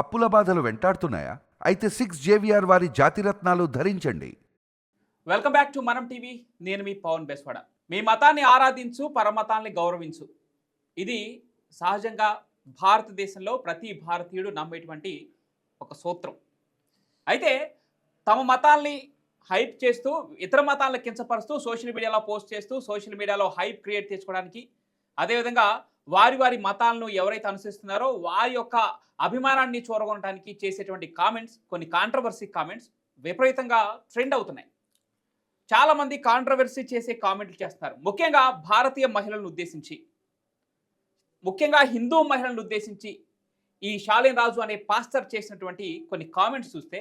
అప్పుల బాధలు వెంటాడుతున్నాయా? అయితే సిక్స్ జేవిఆర్ వారి జాతిరత్నాలు ధరించండి. వెల్కమ్ బ్యాక్ టు మనం టీవీ నేను మీ పవన్ బెస్వాడ. మీ మతాన్ని ఆరాధించు పరమతాన్ని గౌరవించు. ఇది సహజంగా భారతదేశంలో ప్రతి భారతీయుడు నమ్మేటువంటి ఒక సూత్రం. అయితే తమ మతాల్ని హైప్ చేస్తూ ఇతర మతాలను కించపరుస్తూ సోషల్ మీడియాలో పోస్ట్ చేస్తూ సోషల్ మీడియాలో హైప్ క్రియేట్ చేసుకోవడానికి అదేవిధంగా వారి వారి మతాలను ఎవరైతే అనుసరిస్తున్నారో వారి యొక్క అభిమానాన్ని చూరగొనడానికి చేసేటువంటి కామెంట్స్ కొన్ని కాంట్రవర్సీ కామెంట్స్ విపరీతంగా ట్రెండ్ అవుతున్నాయి. చాలామంది కాంట్రవర్సీ చేసే కామెంట్లు చేస్తారు ముఖ్యంగా భారతీయ మహిళలను ఉద్దేశించి. ముఖ్యంగా హిందూ మహిళలను ఉద్దేశించి ఈ శాలిన్ రాజు అనే పాస్టర్ చేసినటువంటి కొన్ని కామెంట్స్ చూస్తే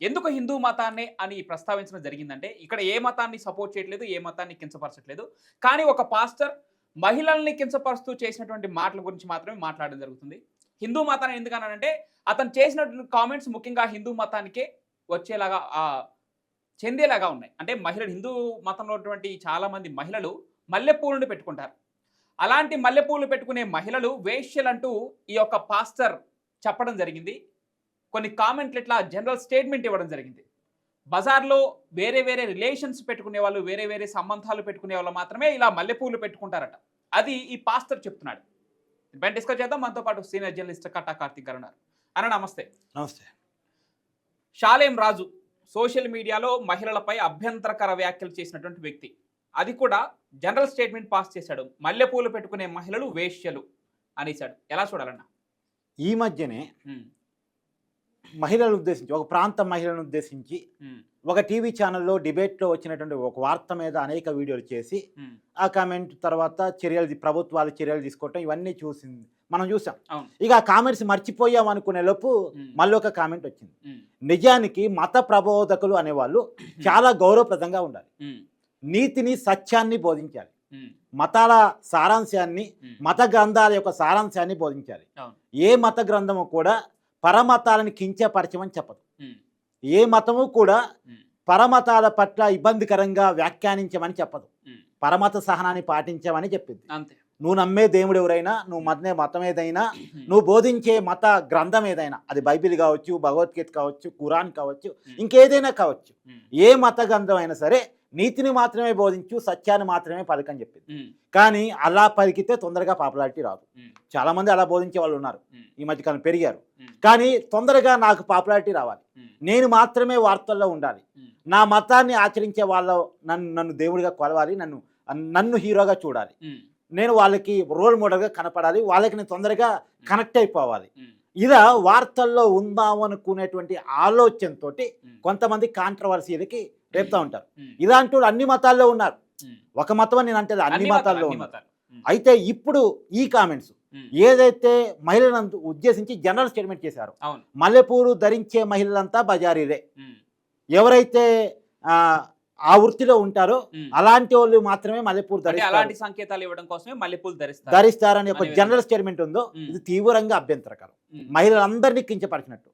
ఎందుకు హిందూ మతాన్ని అని ప్రస్తావించడం జరిగిందంటే ఇక్కడ ఏ మతాన్ని సపోర్ట్ చేయట్లేదు ఏ మతాన్ని కించపరచట్లేదు. కానీ ఒక పాస్టర్ మహిళల్ని కించపరుస్తూ చేసినటువంటి మాటల గురించి మాత్రమే మాట్లాడడం జరుగుతుంది. హిందూ మతాన్ని ఎందుకన్నానంటే అతను చేసినటువంటి కామెంట్స్ ముఖ్యంగా హిందూ మతానికే వచ్చేలాగా చెందేలాగా ఉన్నాయి. అంటే మహిళలు హిందూ మతంలో ఉన్నటువంటి చాలామంది మహిళలు మల్లెపూలను పెట్టుకుంటారు. అలాంటి మల్లెపూలు పెట్టుకునే మహిళలు వేష్యలంటూ ఈ యొక్క పాస్టర్ చెప్పడం జరిగింది. కొన్ని కామెంట్లు ఇట్లా జనరల్ స్టేట్మెంట్ ఇవ్వడం జరిగింది. బజార్లో వేరే వేరే రిలేషన్స్ పెట్టుకునే వాళ్ళు వేరే వేరే సంబంధాలు పెట్టుకునే వాళ్ళు మాత్రమే ఇలా మల్లెపూలు పెట్టుకుంటారట. అది ఈ పాస్టర్ చెప్తున్నాడు. దీనిపైన డిస్కస్ చేద్దాం. మనతో పాటు సీనియర్ జర్నలిస్ట్ కట్టా కార్తిక్ గారు ఉన్నారు. అన్న నమస్తే. నమస్తే. షాలేం రాజు సోషల్ మీడియాలో మహిళలపై అభ్యంతరకర వ్యాఖ్యలు చేసినటువంటి వ్యక్తి. అది కూడా జనరల్ స్టేట్మెంట్ పాస్ చేశాడు. మల్లెపూలు పెట్టుకునే మహిళలు వేశ్యలు అనేసాడు ఎలా చూడాలన్నా? ఈ మధ్యనే మహిళలను ఉద్దేశించి ఒక ప్రాంత మహిళలను ఉద్దేశించి ఒక టీవీ ఛానల్లో డిబేట్లో వచ్చినటువంటి ఒక వార్త మీద అనేక వీడియోలు చేసి ఆ కామెంట్ తర్వాత చర్యలు ప్రభుత్వాలు చర్యలు తీసుకోవటం ఇవన్నీ చూసింది. మనం చూసాం. ఇక ఆ కామెంట్స్ మర్చిపోయాం అనుకునే లోపు మళ్ళీ ఒక కామెంట్ వచ్చింది. నిజానికి మత ప్రబోధకులు అనేవాళ్ళు చాలా గౌరవప్రదంగా ఉండాలి. నీతిని సత్యాన్ని బోధించాలి. మతాల సారాంశాన్ని మత గ్రంథాల యొక్క సారాంశాన్ని బోధించాలి. ఏ మత గ్రంథము కూడా పరమతాలను కించపరచమని చెప్పదు. ఏ మతము కూడా పరమతాల పట్ల ఇబ్బందికరంగా వ్యాఖ్యానించమని చెప్పదు. పరమత సహనాన్ని పాటించమని చెప్పింది. అంతే. నువ్వు నమ్మే దేవుడు ఎవరైనా నువ్వు మతనే మతం ఏదైనా నువ్వు బోధించే మత గ్రంథం ఏదైనా అది బైబిల్ కావచ్చు భగవద్గీత కావచ్చు ఖురాన్ కావచ్చు ఇంకేదైనా కావచ్చు ఏ మత గ్రంథం అయినా సరే నీతిని మాత్రమే బోధించు సత్యాన్ని మాత్రమే పలకని చెప్పింది. కానీ అలా పలికితే తొందరగా పాపులారిటీ రాదు. చాలా మంది అలా బోధించే వాళ్ళు ఉన్నారు. ఈ మధ్యకాలం పెరిగారు. కానీ తొందరగా నాకు పాపులారిటీ రావాలి. నేను మాత్రమే వార్తల్లో ఉండాలి. నా మతాన్ని ఆచరించే వాళ్ళ నన్ను నన్ను దేవుడిగా కొలవాలి నన్ను నన్ను హీరోగా చూడాలి. నేను వాళ్ళకి రోల్ మోడల్గా కనపడాలి వాళ్ళకి నేను తొందరగా కనెక్ట్ అయిపోవాలి. ఇలా వార్తల్లో ఉందాం అనుకునేటువంటి ఆలోచనతో ఉమ్, కొంతమంది కాంట్రవర్సీలకి రేపుతా ఉంటారు. ఇలాంటి వాళ్ళు అన్ని మతాల్లో ఉన్నారు. ఒక మతం అని నేను అంటే అన్ని మతాల్లో ఉన్నారు. అయితే ఇప్పుడు ఈ కామెంట్స్ ఏదైతే మహిళలను ఉద్దేశించి జనరల్ స్టేట్మెంట్ చేశారు అవును. మల్లెపూలు ధరించే మహిళలంతా బజారీలే. ఎవరైతే ఆ, వృత్తిలో ఉంటారో. అలాంటి వాళ్ళు మాత్రమే మల్లెపూలు ధరిస్తారు. అలాంటి సంకేతాలు ఇవ్వడం కోసమే మల్లెపూలు ధరిస్తారు. ధరిస్తారని ఒక. జనరల్ స్టేట్మెంట్ ఉందో. ఇది తీవ్రంగా అభ్యంతరకరం. మహిళలందరినీ కించపరిచినట్టు.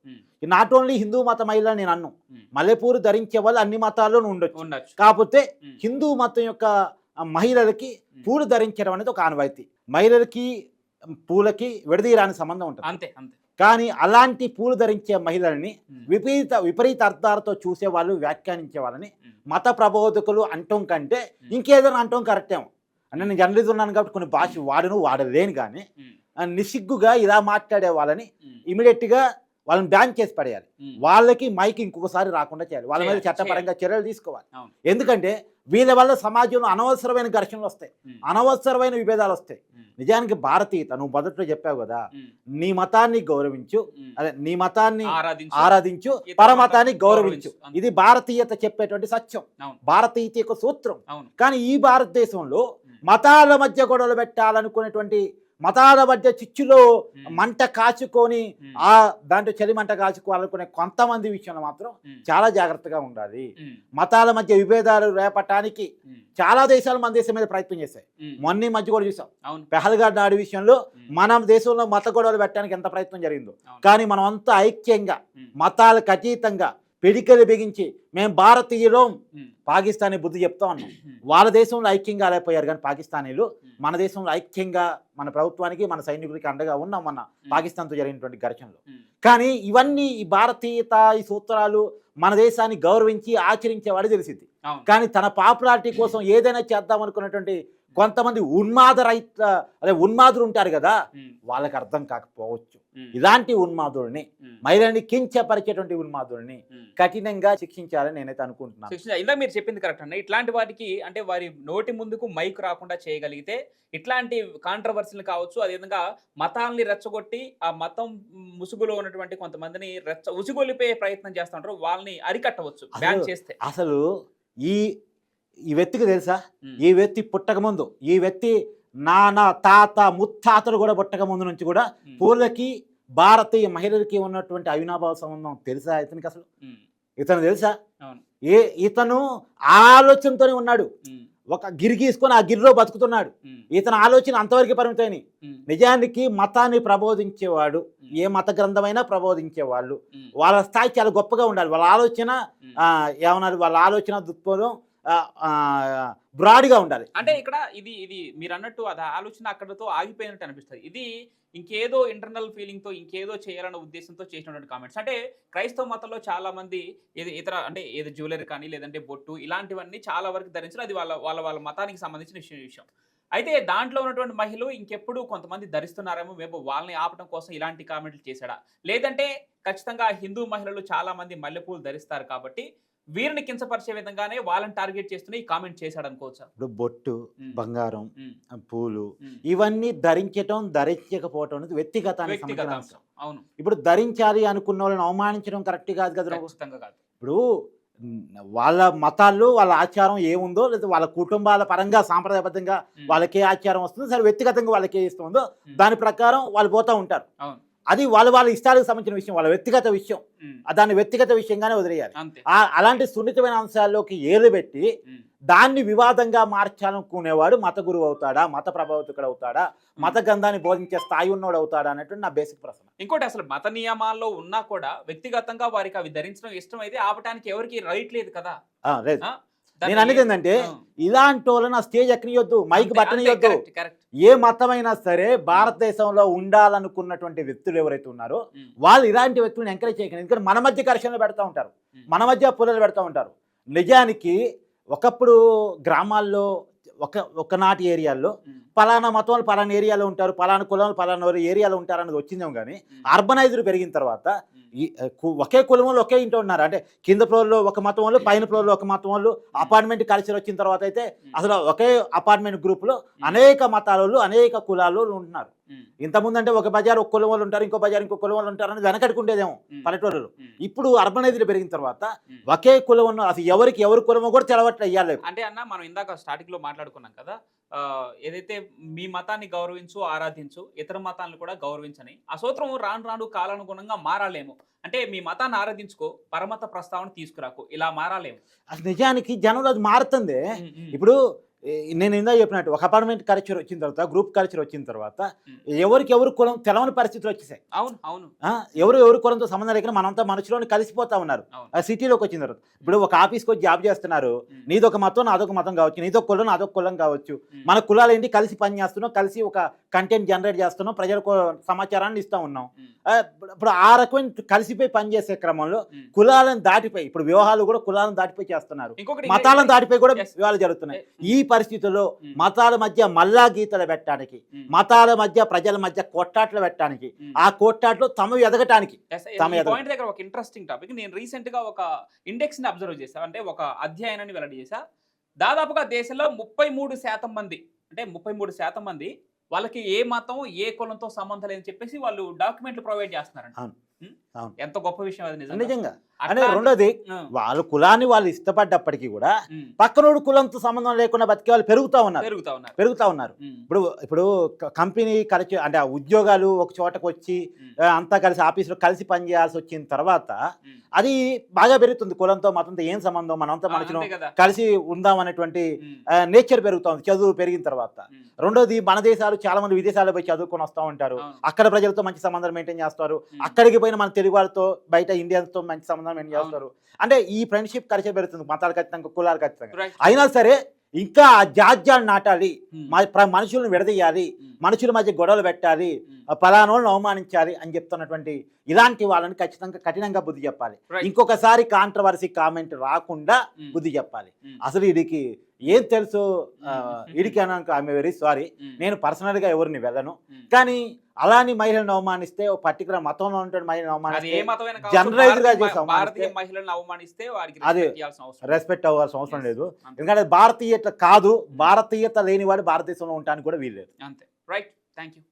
నాట్ ఓన్లీ హిందూ మత మహిళ నేను అన్ను. మల్లెపూలు ధరించే వాళ్ళు అన్ని మతాల్లోనూ ఉండొచ్చు. కాకపోతే హిందూ మతం యొక్క మహిళలకి. పూలు ధరించడం అనేది ఒక ఆనవాయితీ. మహిళలకి పూలకి విడదీయరాని సంబంధం ఉంటుంది. అంతే అంతే. కానీ అలాంటి పూలు ధరించే మహిళల్ని విపరీత విపరీత అర్థాలతో చూసే వాళ్ళు వ్యాఖ్యానించే వాళ్ళని మత ప్రబోధకులు అంటం కంటే ఇంకేదైనా అంటం కరెక్టేమో అంటే నేను జర్నలిజం ఉన్నాను కాబట్టి కొన్ని భాష వాడను వాడలేను కానీ నిస్సిగ్గుగా ఇలా మాట్లాడే వాళ్ళని ఇమీడియట్గా వాళ్ళని బ్యాన్ చేసి పడేయాలి. వాళ్ళకి మైక్ ఇంకొకసారి రాకుండా చేయాలి. వాళ్ళ మీద చట్టపరంగా చర్యలు తీసుకోవాలి. ఎందుకంటే వీళ్ళ వల్ల సమాజంలో అనవసరమైన ఘర్షణలు వస్తాయి. అనవసరమైన విభేదాలు వస్తాయి. నిజానికి భారతీయత నువ్వు మొదట్లో చెప్పావు కదా నీ మతాన్ని గౌరవించు. అదే నీ మతాన్ని ఆరాధించు పరమతాన్ని మతాన్ని గౌరవించు. ఇది భారతీయత చెప్పేటువంటి సత్యం. భారతీయత యొక్క సూత్రం. కానీ ఈ భారతదేశంలో మతాల మధ్య గొడవలు పెట్టాలనుకునేటువంటి మతాల మధ్య చిచ్చులో మంట కాచుకొని ఆ దాంట్లో చలి మంట కాచుకోవాలనుకునే కొంతమంది విషయంలో మాత్రం చాలా జాగ్రత్తగా ఉండాలి. మతాల మధ్య విభేదాలు రేపటానికి చాలా దేశాలు మన దేశం మీద ప్రయత్నం చేశాయి. మొన్న మధ్య కూడా చూసాం. పెహల్గా నాడు విషయంలో మన దేశంలో మత గొడవలు పెట్టడానికి ఎంత ప్రయత్నం జరిగిందో. కానీ మనం అంతా ఐక్యంగా మతాలకు అతీతంగా పిడికలు బిగించి మేము భారతీయులం. పాకిస్తానీ బుద్ధి చెప్తా ఉన్నాం. వాళ్ళ దేశంలో ఐక్యంగా అలైపోయారు కానీ పాకిస్తానీలు. మన దేశంలో ఐక్యంగా మన ప్రభుత్వానికి మన సైనికులకి అండగా ఉన్నాం మన పాకిస్తాన్తో జరిగినటువంటి ఘర్షణలో. కానీ ఇవన్నీ ఈ భారతీయత ఈ సూత్రాలు మన దేశాన్ని గౌరవించి ఆచరించేవాడు తెలిసింది. కానీ తన పాపులారిటీ కోసం ఏదైనా చేద్దాం అనుకున్నటువంటి కొంతమంది ఉన్మాద రైత అదే ఉన్మాదులు ఉంటారు కదా వాళ్ళకి అర్థం కాకపోవచ్చు. ఇలాంటి ఉన్మాదుల్ని ఉమ్, మహిళని కించపరిచేటువంటి ఉన్మాదుల్ని ఉమ్. కఠినంగా శిక్షించాలని నేనైతే అనుకుంటున్నాను. ఇందాక మీరు చెప్పింది కరెక్ట్ అండి ఇట్లాంటి వాటికి అంటే వారి నోటి ముందుకు మైక్ రాకుండా చేయగలిగితే ఇట్లాంటి కాంట్రవర్సీలు కావచ్చు అదేవిధంగా మతాల్ని రెచ్చగొట్టి ఆ మతం ముసుగులో ఉన్నటువంటి కొంతమందిని రెచ్చ ఉసుగొలిపే ప్రయత్నం చేస్తుంటారు వాళ్ళని అరికట్టవచ్చు బ్యాన్ చేస్తే. అసలు ఈ ఈ వ్యక్తికి తెలుసా? ఈ వ్యక్తి పుట్టక ముందు ఈ వ్యక్తి నాన్న తాత ముత్తాతలు కూడా పుట్టక ముందు నుంచి కూడా పూలకి భారతీయ మహిళలకి ఉన్నటువంటి అవినాభావ సంబంధం తెలుసా ఇతనికి అసలు? ఇతను తెలుసా? ఏ ఇతను ఆలోచనతోనే ఉన్నాడు. ఒక గిరి గీసుకొని ఆ గిరిలో బతుకుతున్నాడు. ఇతని ఆలోచన అంతవరకు పరిమితమైన నిజానికి మతాన్ని ప్రబోధించేవాడు ఏ మత గ్రంథమైనా ప్రబోధించేవాళ్ళు. వాళ్ళ స్థాయి చాలా గొప్పగా ఉండాలి. వాళ్ళ ఆలోచన ఏమన్నారు? వాళ్ళ ఆలోచన దృక్పథం బ్రాడ్గా ఉండాలి. అంటే ఇక్కడ ఇది ఇది మీరు అన్నట్టు అది ఆలోచన అక్కడతో ఆగిపోయినట్టు అనిపిస్తుంది. ఇది ఇంకేదో ఇంటర్నల్ ఫీలింగ్తో ఇంకేదో చేయాలన్న ఉద్దేశంతో చేసినటువంటి కామెంట్స్ అంటే క్రైస్తవ మతంలో చాలా మంది ఏది ఇతర అంటే ఏదో జ్యువెలరీ కానీ లేదంటే బొట్టు ఇలాంటివన్నీ చాలా వరకు ధరించడం అది వాళ్ళ వాళ్ళ వాళ్ళ మతానికి సంబంధించిన విషయం విషయం. అయితే దాంట్లో ఉన్నటువంటి మహిళలు ఇంకెప్పుడు కొంతమంది ధరిస్తున్నారేమో మేము వాళ్ళని ఆపడం కోసం ఇలాంటి కామెంట్లు చేశాడా? లేదంటే ఖచ్చితంగా హిందూ మహిళలు చాలా మంది మల్లెపూలు ధరిస్తారు కాబట్టి వీరిని కించపరిచే విధంగానే వాళ్ళని టార్గెట్ చేస్తూనే ఈ కామెంట్ చేశాడు అనుకోవచ్చా ఇప్పుడు బొట్టు బంగారం పూలు. ఇవన్నీ ధరించటం ధరించకపోవటం అనేది వ్యక్తిగతానికి వ్యక్తిగత సంబంధించిన అవును. ఇప్పుడు ధరించాలి అనుకున్న వాళ్ళని అవమానించడం కరెక్ట్ కాదు కదా. ఖచ్చితంగా కాదు. ఇప్పుడు వాళ్ళ మతాల్లో వాళ్ళ ఆచారం ఏముందో లేదా వాళ్ళ కుటుంబాల పరంగా సాంప్రదాయబద్ధంగా వాళ్ళకి ఆచారం వస్తుందో సరే వ్యక్తిగతంగా వాళ్ళకి ఉమ్, దాని ప్రకారం వాళ్ళు పోతూ ఉంటారు. అవును. అది వాళ్ళ వాళ్ళ ఇష్టాలకు సంబంధించిన విషయం వాళ్ళ వ్యక్తిగత విషయం. దాన్ని వ్యక్తిగత విషయంగానే వదిలేయాలి. అలాంటి సున్నితమైన అంశాల్లోకి ఏలు పెట్టి దాన్ని వివాదంగా మార్చాలనుకునేవాడు మత గురువు అవుతాడా మత ప్రభావితుడు అవుతాడా మత గంధాన్ని బోధించే స్థాయి ఉన్నోడు అవుతాడా అనేటువంటి నా బేసిక్ ప్రశ్న. ఇంకోటి అసలు మత నియమాల్లో ఉన్నా కూడా వ్యక్తిగతంగా వారికి అవి ధరించడం ఇష్టం అయితే ఆపటానికి ఎవరికి రైట్ లేదు కదా. లేదు. నేను అనేది ఏంటంటే ఇలాంటి వాళ్ళని ఆ స్టేజ్ ఎక్కనియొద్దు మైక్ బట్టనియొద్దు. ఏ మతమైనా సరే భారతదేశంలో ఉండాలనుకున్నటువంటి వ్యక్తులు ఎవరైతే ఉన్నారో వాళ్ళు ఇలాంటి వ్యక్తులను ఎంకరేజ్ చేయకండి. ఎందుకంటే మన మధ్య ఘర్షణలు పెడతా ఉంటారు. మన మధ్య పుల్లలు పెడతా ఉంటారు. నిజానికి ఒకప్పుడు గ్రామాల్లో ఒక ఒకనాటి ఏరియాల్లో పలానా మతం వాళ్ళు పలానా ఏరియాలో ఉంటారు పలానా కులం పలానా ఏరియాలో ఉంటారు అన్నది వచ్చిందేమో కానీ ఉమ్, అర్బనైజ్డ్ పెరిగిన తర్వాత ఒకే కులం వాళ్ళు ఒకే ఇంట్లో ఉన్నారు. అంటే కింద ఫ్లోర్లో ఒక మతం వాళ్ళు పైన ఫ్లోర్లో ఒక మతం వాళ్ళు అపార్ట్మెంట్ కల్చర్ వచ్చిన తర్వాత అయితే ఉమ్, అసలు ఒకే అపార్ట్మెంట్ గ్రూప్లో అనేక మతాల వాళ్ళు అనేక కులాల ఉంటున్నారు. ఇంతకుముందు అంటే ఒక బజార్ ఒక కులం వాళ్ళు ఉంటారు ఇంకో బజార్ ఇంకో కులం వాళ్ళు ఉంటారు అని వెనకడుకుండేదేమో ఉమ్, ఇప్పుడు అర్బనైజ్డ్ పెరిగిన తర్వాత. ఒకే కులం ఉన్న అసలు ఎవరికి ఎవరి కులమో కూడా తెలవట్లు అయ్యాలి అంటే అన్న మనం ఇందాక స్టార్టింగ్లో మాట్లాడుకున్నాం కదా ఏదైతే మీ మతాన్ని గౌరవించు ఆరాధించు ఇతర మతాలను కూడా గౌరవించని ఆ సూత్రం రాను రాను కాలానుగుణంగా మారాలేము. అంటే మీ మతాన్ని ఆరాధించుకో పరమత ప్రస్తావన తీసుకురాకు ఇలా మారాలేము. అసలు నిజానికి జనంలో అది మారుతుంది. ఇప్పుడు నేను ఇందా చెప్పినట్టు ఒక అపార్ట్మెంట్ కల్చర్ వచ్చిన తర్వాత గ్రూప్ కల్చర్ వచ్చిన తర్వాత. ఎవరికి ఎవరు కులం తెలవని పరిస్థితులు వచ్చేసాయి. అవును అవును. ఎవరు ఎవరు కులంతో సంబంధం లేకుండా మనంతా మనుషులోని కలిసిపోతా ఉన్నారు. సిటీలోకి వచ్చిన తర్వాత. ఇప్పుడు ఒక ఆఫీస్కి వచ్చి జాబ్ చేస్తున్నారు. నీదొక మతం నాదొక మతం కావచ్చు నీదొక కులం నాదొక కులం కావచ్చు. మన కులాలు ఏంటి? కలిసి పని చేస్తున్నాం కలిసి ఒక కంటెంట్ జనరేట్ చేస్తున్నాం ప్రజలకు సమాచారాన్ని ఇస్తా ఉన్నాం. ఇప్పుడు- ఆ రకమైన కలిసిపోయి పనిచేసే క్రమంలో. కులాలను దాటిపోయి ఇప్పుడు వివాహాలు కూడా కులాలను దాటిపోయి చేస్తున్నారు. మతాలను దాటిపోయి కూడా. వివాహాలు జరుగుతున్నాయి. ఈ పరిస్థితుల్లో మతాల మధ్య మల్లా గీతలు పెట్టడానికి మతాల మధ్య ప్రజల మధ్య కొట్టాట్లు పెట్టడానికి. ఆ కొట్టాట్లు తమ ఎదగటానికి. పాయింట్ దగ్గర ఒక ఇంట్రెస్టింగ్ టాపిక్ నేను రీసెంట్గా ఒక ఇండెక్స్ని అబ్జర్వ్ చేశా అంటే ఒక అధ్యయనాన్ని వెల్లడి చేశా దాదాపుగా దేశంలో ముప్పై మూడు శాతం మంది అంటే ముప్పై మూడు శాతం మంది వాళ్ళకి ఏ మతం ఏ కులంతో సంబంధం లేదని చెప్పేసి వాళ్ళు డాక్యుమెంట్లు ప్రొవైడ్? అవును. ఎంత గొప్ప విషయం అది నిజంగా. అట్లాంటి- రెండోది వాళ్ళ కులాన్ని వాళ్ళు ఇష్టపడ్డప్పటికీ కూడా పక్కనోడు కులంతో సంబంధం లేకుండా బతికే వాళ్ళు పెరుగుతా ఉన్నారు. పెరుగుతా ఉన్నారు. పెరుగుతా ఉన్నారు. ఇప్పుడు ఇప్పుడు కంపెనీ కలిసి అంటే ఆ ఉద్యోగాలు ఒక చోటకు వచ్చి అంతా కలిసి ఆఫీసులో కలిసి పనిచేయాల్సి వచ్చిన తర్వాత. అది బాగా పెరుగుతుంది. కులంతో మతంతో ఏం సంబంధం? మనంతా మనుషులు కలిసి ఉందాం అనేటువంటి నేచర్ పెరుగుతా ఉంది. చదువు పెరిగిన తర్వాత. రెండోది మన దేశాలు చాలా మంది విదేశాల్లో పోయి చదువుకొని వస్తూ ఉంటారు. అక్కడ ప్రజలతో మంచి సంబంధాలు మెయింటైన్ చేస్తారు. అక్కడికి పోయిన మన తెలుగు వాళ్ళతో బయట ఇండియన్స్తో మంచి సంబంధాలు సంబంధం ఏం చేస్తారు? అంటే ఈ ఫ్రెండ్షిప్ కలిసి పెడుతుంది మతాలు ఖచ్చితంగా కులాలు ఖచ్చితంగా. అయినా సరే ఇంకా ఆ జాడ్యాలు నాటాలి. ప్ర- మనుషులను విడదీయాలి. ఉమ్, మనుషుల మధ్య గొడవలు పెట్టాలి. పలానోళ్ళని అవమానించాలి అని చెప్తున్నటువంటి ఇలాంటి వాళ్ళని ఖచ్చితంగా కఠినంగా బుద్ధి చెప్పాలి. ఇంకొకసారి కాంట్రవర్సీ కామెంట్ రాకుండా బుద్ధి చెప్పాలి. అసలు వీడికి ఏం తెలుసు. వీడికి అన్నాక ఐఎమ్ వెరీ సారీ నేను పర్సనల్గా ఎవరిని వెళ్ళను. కానీ అలాని మహిళలను అవమానిస్తే ఒక పర్టికులర్ మతంలో ఉంటున్న మహిళను అవమానిస్తే Generalized గా చేసి అవమానిస్తే- అది. రెస్పెక్ట్ అవ్వాల్సిన అవసరం. లేదు. ఎందుకంటే భారతీయత కాదు భారతీయత లేని వాడు భారతదేశంలో ఉండడానికి కూడా వీల్లేదు అంతే రైట్ థ్యాంక్ యూ